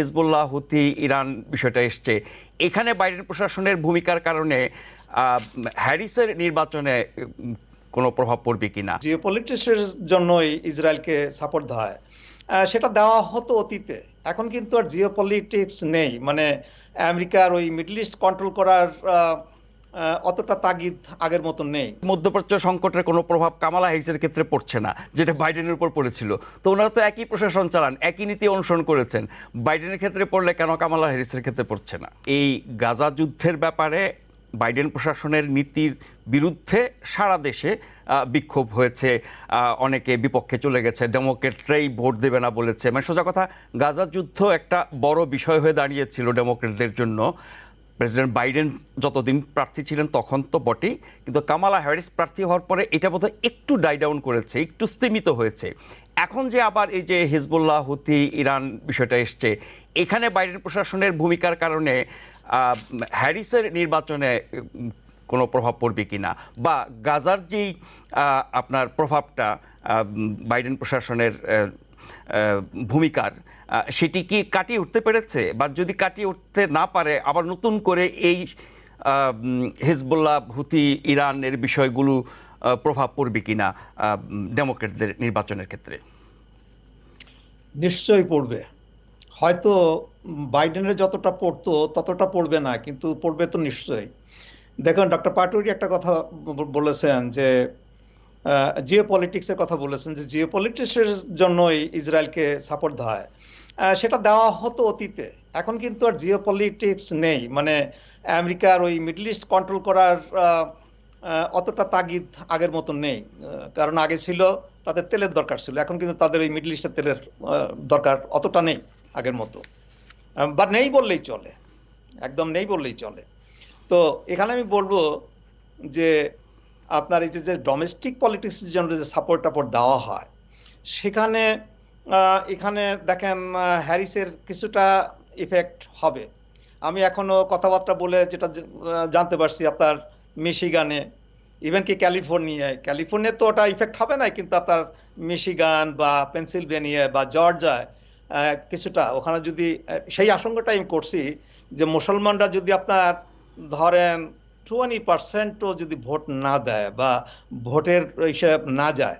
Hezbollah হুতি Iran বিষয়টা এসছে। এখানে বাইডেন প্রশাসনের ভূমিকার কারণে হ্যারিসের নির্বাচনে কোনো প্রভাব পড়বে কিনা? জিওপলিটিক্সের জন্যই ইসরায়েলকে সাপোর্ট দেওয়া হয়। সেটা দেওয়া হতো অতীতে। এখন কিন্তু আর জিওপলিটিক্স নেই। মানে আমেরিকার ওই মিডল ইস্ট কন্ট্রোল করার অতটা তাগিদ আগের মতো নেই। মধ্যপ্রাচ্য সংকটের কোনো প্রভাব কামালা হ্যারিসের ক্ষেত্রে পড়ছে না, যেটা বাইডেনের উপর পড়েছিল। তো ওনারা তো একই প্রশাসন চালান, একই নীতি অনুসরণ করেছেন। বাইডেনের ক্ষেত্রে পড়লে কেন কামালা হ্যারিসের ক্ষেত্রে পড়ছে না? এই গাজা যুদ্ধের ব্যাপারে বাইডেন প্রশাসনের নীতির বিরুদ্ধে সারা দেশে বিক্ষোভ হয়েছে। অনেকে বিপক্ষে চলে গেছে, ডেমোক্রেটরাই ভোট দেবে না বলেছে। মানে সোজা কথা, গাজা যুদ্ধ একটা বড় বিষয় হয়ে দাঁড়িয়েছিল ডেমোক্রেটদের জন্য। প্রেসিডেন্ট বাইডেন যতদিন প্রার্থী ছিলেন তখন তো বটেই, কিন্তু কামালা হ্যারিস প্রার্থী হওয়ার পরে এটা বোধহয় একটু ডাই ডাউন করেছে, একটু স্তীমিত হয়েছে। এখন যে আবার এই যে হিজবুল্লাহ হুতি ইরান বিষয়টা এসছে, এখানে বাইডেন প্রশাসনের ভূমিকার কারণে হ্যারিসের নির্বাচনে কোনো প্রভাব পড়বে কিনা বা গাজার যেই আপনার প্রভাবটা বাইডেন প্রশাসনের ভূমিকার সেটি কি কাটিয়ে উঠতে পেরেছে? বা যদি কাটিয়ে উঠতে না পারে, আবার নতুন করে এই হিজবুল্লাহ হুতি ইরানের বিষয়গুলো প্রভাব পড়বে কিনা ডেমোক্রেটদের নির্বাচনের ক্ষেত্রে? নিশ্চয়ই পড়বে। হয়তো বাইডেনের যতটা পড়তো, ততটা পড়বে না, কিন্তু পড়বে তো নিশ্চয়ই। দেখুন, ডক্টর পাটুরি একটা কথা বলেছেন যে জিও পলিটিক্সের কথা বলেছেন যে জিও পলিটিক্সের জন্যই ইসরায়েলকে সাপোর্ট দেওয়া হয়। সেটা দেওয়া হতো অতীতে। এখন কিন্তু আর জিও পলিটিক্স নেই। মানে আমেরিকার ওই মিডল ইস্ট কন্ট্রোল করার অতটা তাগিদ আগের মতো নেই। কারণ আগে ছিল তাদের তেলের দরকার ছিল। এখন কিন্তু তাদের ওই মিডল ইস্টের তেলের দরকার অতটা নেই আগের মতো। বা নেই বললেই চলে। একদম নেই বললেই চলে। তো এখানে আমি বলব যে আপনার এই যে ডোমেস্টিক পলিটিক্সের জন্য যে সাপোর্ট টাপোর্ট দেওয়া হয়, সেখানে এখানে দেখেন হ্যারিসের কিছুটা ইফেক্ট হবে। আমি এখনও কথাবার্তা বলে যেটা জানতে পারছি আপনার মিশিগানে ইভেন কি ক্যালিফোর্নিয়ায়। ক্যালিফোর্নিয়া তো ওটা ইফেক্ট হবে না কিন্তু আপনার মিশিগান বা পেনসিলভেনিয়া বা জর্জায় কিছুটা। ওখানে যদি সেই আশঙ্কাটা আমি করছি যে মুসলমানরা যদি আপনার ধরেন টোয়েন্টি পার্সেন্টও যদি ভোট না দেয় বা ভোটের হিসাব না যায়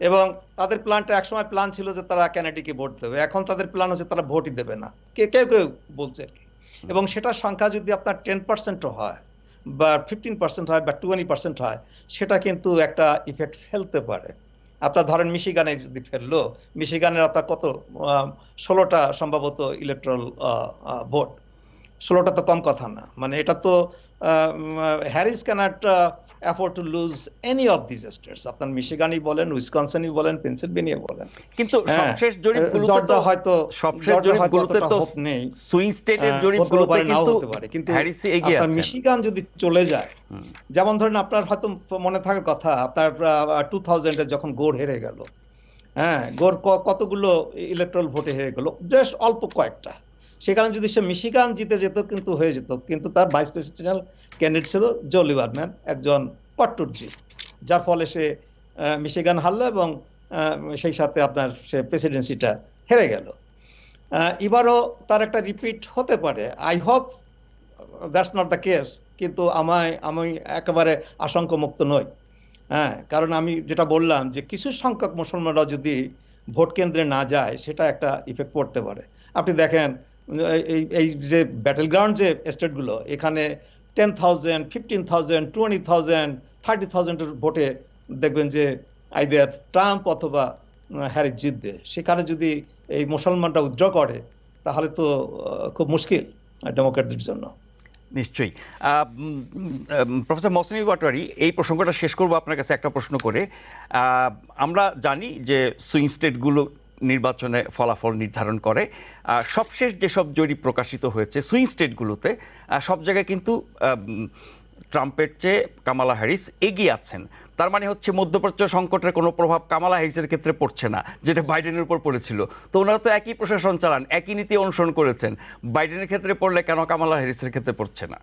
এবং তাদের প্ল্যানটা একসময় প্ল্যান ছিল যে তারা ক্যানাডিকে ভোট দেবে এখন তাদের প্ল্যান হচ্ছে তারা ভোটই দেবে না। কে কেউ কেউ বলছে আর কি। এবং সেটার সংখ্যা যদি আপনার টেন পার্সেন্টও হয় বা ফিফটিন পার্সেন্ট হয় বা টোয়েন্টি পার্সেন্ট হয় সেটা কিন্তু একটা ইফেক্ট ফেলতে পারে। আপনার ধরেন মিশিগানে যদি ফেলল মিশিগানের আপনার কত ষোলোটা সম্ভবত ইলেকট্রাল ভোট ষোলোটা তো কম কথা না। মানে এটা তো Harris can't afford to lose any of this states আপনার মিশিগানই বলেন উইসকনসিনই বলেন পেনসিলভেনিয়া বলেন। কিন্তু হ্যাঁ, সবশেষ জরিপগুলোতে তো হয়তো সবশেষ জরিপগুলোতে তো নেই। সুইং স্টেটের হ্যাঁ, জরিপগুলোতে পারে, কিন্তু হতে পারে। কিন্তু হ্যারিসই এগিয়ে আছেন মিশিগান যদি চলে যায় যেমন ধরেন আপনার হয়তো মনে থাকার কথা আপনার টু থাউজেন্ডে যখন গোর হেরে গেল হ্যাঁ গোর কতগুলো ইলেকট্রাল ভোটে হেরে গেল বেশ অল্প কয়েকটা। সেখানে যদি সে মিশিগান জিতে যেত কিন্তু হয়ে যেত। কিন্তু তার ভাইস প্রেসিডেন্টাল ক্যান্ডিডেট ছিল জো লিবারম্যান একজন কট্টরজি। যার ফলে সে মিশিগান হারলো এবং সেই সাথে আপনার সে প্রেসিডেন্সিটা হেরে গেল। এবারও তার একটা রিপিট হতে পারে। I hope that's not the case কিন্তু আমায়, আমি একেবারে আশঙ্কমুক্ত নই। হ্যাঁ কারণ আমি যেটা বললাম যে কিছু সংখ্যক মুসলমানরা যদি ভোট কেন্দ্রে না যায়, সেটা একটা ইফেক্ট পড়তে পারে। আপনি দেখেন এই- এই যে ব্যাটেল গ্রাউন্ড যে স্টেটগুলো এখানে ten thousand fifteen thousand twenty thousand thirty থাউজেন্ডের ভোটে দেখবেন যে আইদার ট্রাম্প অথবা হ্যারি জিতবে। সেখানে যদি এই মুসলমানরা উইথড্র করে, তাহলে তো খুব মুশকিল ডেমোক্রেটদের জন্য। নিশ্চয়ই। প্রফেসর মসনি ওয়াটারি এই প্রসঙ্গটা শেষ করব আপনার কাছে একটা প্রশ্ন করে। আমরা জানি যে সুইং স্টেটগুলো নির্বাচনে ফলাফল নির্ধারণ করে। সবশেষ যেসব জরিপ প্রকাশিত হয়েছে সুইং স্টেটগুলোতে সব জায়গায় কিন্তু ট্রাম্পের চেয়ে কামালা হ্যারিস এগিয়ে আছেন। তার মানে হচ্ছে মধ্যপ্রাচ্য সংকটের কোনো প্রভাব কামালা হ্যারিসের ক্ষেত্রে পড়ছে না, যেটা বাইডেনের উপর পড়েছিল। তো ওনারা তো একই প্রশাসন চালান, একই নীতি অনুসরণ করেছেন। বাইডেনের ক্ষেত্রে পড়লে কেন কামালা হ্যারিসের ক্ষেত্রে পড়ছে না?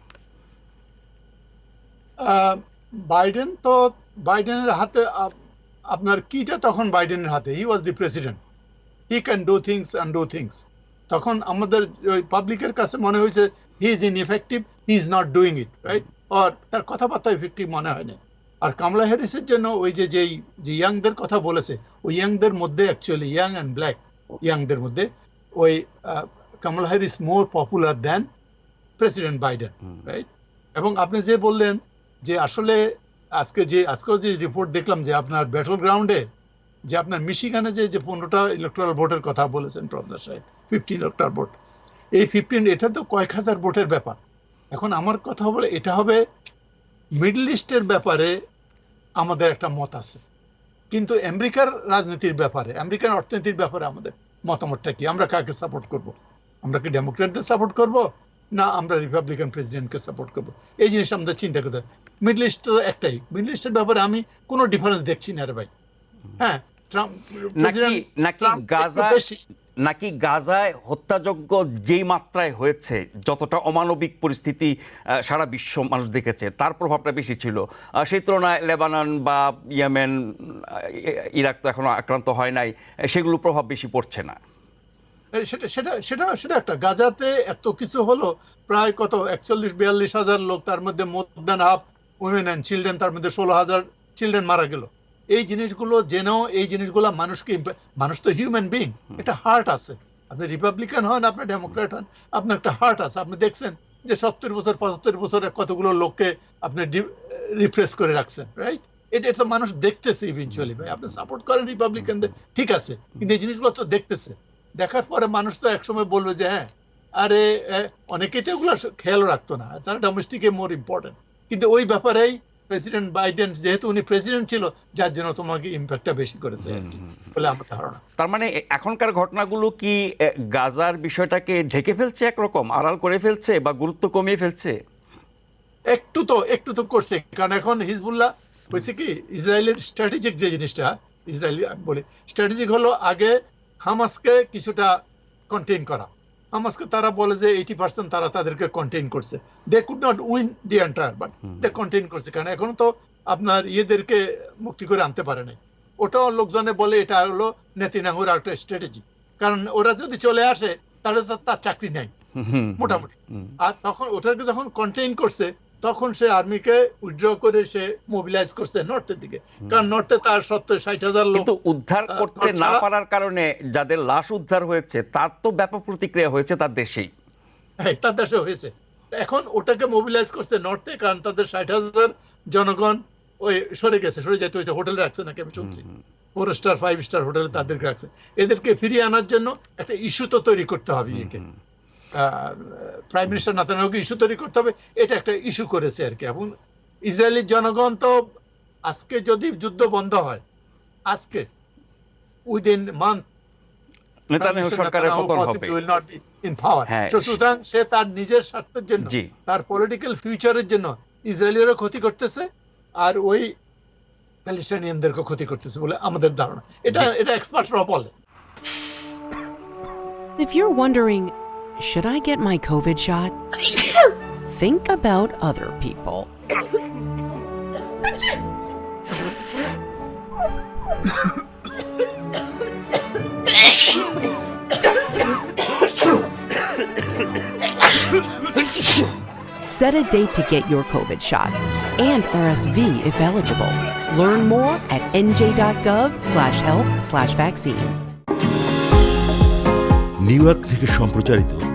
বাইডেন তো বাইডেনের হাতে, আপ- আপনার কিটা তখন বাইডেনের হাতে he was the president he can do things and do things তখন আমাদের ওই পাবলিকের কাছে মনে হয়েছে he is ineffective he is not doing it right আর তার কথাবার্তা ইফেক্টিভ মনে হয়নি আর কামলা হ্যারিসের জন্য ওই যে যেই যে ইয়াংদের কথা বলেছে ওই ইয়াংদের মধ্যে অ্যাকচুয়ালি ইয়াং অ্যান্ড ব্ল্যাক ইয়াংদের মধ্যে ওই Kamala Harris more popular than president Biden right এবং আপনি যে বললেন যে আসলে আজকে যে আজকেও যে রিপোর্ট দেখলাম যে আপনার ব্যাটল গ্রাউন্ডে যে আপনার মিশিগানে যে যে পনেরোটা ইলেকট্রাল ভোটের কথা বলেছেন প্রফেসর সাহেব ফিফটিন ইলেকট্রাল ভোট এই ফিফটিন এটা তো কয়েক হাজার ভোটের ব্যাপার। এখন আমার কথা বলে এটা হবে মিডল ইস্টের ব্যাপারে আমাদের একটা মত আছে। কিন্তু আমেরিকার রাজনীতির ব্যাপারে আমেরিকান অর্থনীতির ব্যাপারে আমাদের মতামতটা কি? আমরা কাকে সাপোর্ট করব? আমরা কি ডেমোক্রেটদের সাপোর্ট করব? না, আমরা রিপাবলিকান প্রেসিডেন্টকে সাপোর্ট করব? এই জিনিসটা আমাদের চিন্তা করতে হবে। মিডল ইস্ট তো একটাই। মিডল ইস্টের ব্যাপারে আমি কোনো ডিফারেন্স দেখছি না রে ভাই। হ্যাঁ নাকি নাকি গাজা নাকি গাজায় হত্যাযজ্ঞ যেই মাত্রায় হয়েছে যতটা অমানবিক পরিস্থিতি সারা বিশ্ব মানুষ দেখেছে তার প্রভাবটা বেশি ছিল। সেই তুলনায় লেবানন বা ইয়েমেন ইরাক তো এখনও আক্রান্ত হয় নাই সেগুলো প্রভাব বেশি পড়ছে না। সেটা সেটা সেটা সেটা একটা। গাজাতে এত কিছু হলো প্রায় কত একচল্লিশ বিয়াল্লিশ হাজার লোক তার মধ্যে more than half women and children তার মধ্যে ষোলো হাজার চিলড্রেন মারা গেল। এই জিনিসগুলো জেনেও এই জিনিসগুলো মানুষকে মানুষ তো হিউম্যান বিং একটা হার্ট আছে। আপনি রিপাবলিকান হন আপনি ডেমোক্রেট হন আপনার একটা হার্ট আছে। আপনি দেখছেন যে সত্তর বছর পঁচাত্তর বছরে কতগুলো লোককে আপনি রিপ্রেস করে রাখছেন রাইট এটা এটা মানুষ দেখতেছে ইভেনচুয়ালি ভাই। আপনি সাপোর্ট করেন রিপাবলিকানদের ঠিক আছে। কিন্তু এই জিনিসগুলো তো দেখতেছে। দেখার পরে মানুষ তো একসময় বলবে যে হ্যাঁ আরে অনেকেই তো এগুলো খেয়াল রাখতো না। তারা ডোমেস্টিকে মোর ইম্পর্টেন্ট কিন্তু ওই ব্যাপারেই প্রেসিডেন্ট বাইডেন যেহেতু উনি প্রেসিডেন্ট ছিল যার জন্য তোমাকে ইম্প্যাক্টটা বেশি করেছে। বলে আমার ধারণা। তার মানে এখনকার ঘটনাগুলো কি গাজার বিষয়টাকে ঢেকে ফেলছে একরকম আড়াল করে ফেলছে বা গুরুত্ব কমিয়ে ফেলছে? একটু তো একটু তো করছে। কারণ এখন হিজবুল্লাহ হয়েছে কি ইসরায়েলের স্ট্র্যাটেজিক যে জিনিসটা ইসরায়েলি বলি স্ট্র্যাটেজিক হলো আগে হামাসকে কিছুটা কন্টেইন করা। হামাসকে তারা বলে যে এইটি পার্সেন্ট তারা তাদেরকে কন্টেন করছে। They could not win the entire but they contain করছে। কারণ এখন তো আপনার ইয়েদেরকে মুক্তি করে আনতে পারে নাই। ওটাও লোকজনে বলে এটা হলো নেতিনাহুর একটা স্ট্র্যাটেজি কারণ ওরা যদি চলে আসে তাহলে তো তার চাকরি নাই। মোটামুটি। আর তখন ওটাকে যখন কন্টেইন করছে তখন সে আর্মিকে উইথড্র করে সে মোবিলাইজ করছে নর্থের দিকে। কারণ নর্থে তার সত্তর ষাট হাজার লোক কিন্তু উদ্ধার করতে না পারার কারণে যাদের লাশ উদ্ধার হয়েছে তার তো ব্যাপক প্রতিক্রিয়া হয়েছে তার দেশেই। হ্যাঁ, তার দেশে হয়েছে। এখন ওটাকে মোবিলাইজ করছে নর্থে কারণ তাদের ষাট হাজার জনগণ ওই সরে গেছে সরে যেতে হয়েছে হোটেলে রাখছে নাকি আমি শুনছি। ফোর স্টার ফাইভ স্টার হোটেলে তাদেরকে রাখছে। এদেরকে ফিরিয়ে আনার জন্য একটা ইস্যু তো তৈরি করতে হবে ইয়েকে প্রাইম মিনিস্টার নাতানাহুকে ইস্যু তৈরি করতে হবে এটা একটা ইস্যু করেছে আর কি। এবং ইসরায়েলি জনগণ তো আজকে যদি যুদ্ধ বন্ধ হয় আজকে উইদিন মান্থ হ্যাঁ। সুতরাং সে তার নিজের স্বার্থের জন্য। তার পলিটিক্যাল ফিউচারের জন্য ইসরায়েলিরও ক্ষতি করতেছে আর ওই প্যালেস্টাইনিয়ানদেরকে ক্ষতি করতেছে বলে আমাদের ধারণা। এটা এটা এক্সপার্টরা বলে। If you're wondering, should I get my COVID shot? Think about other people. Set a date to get your COVID shot and RSV if eligible. Learn more at nj.gov/health/vaccines. New York থেকে সম্প্রচারিত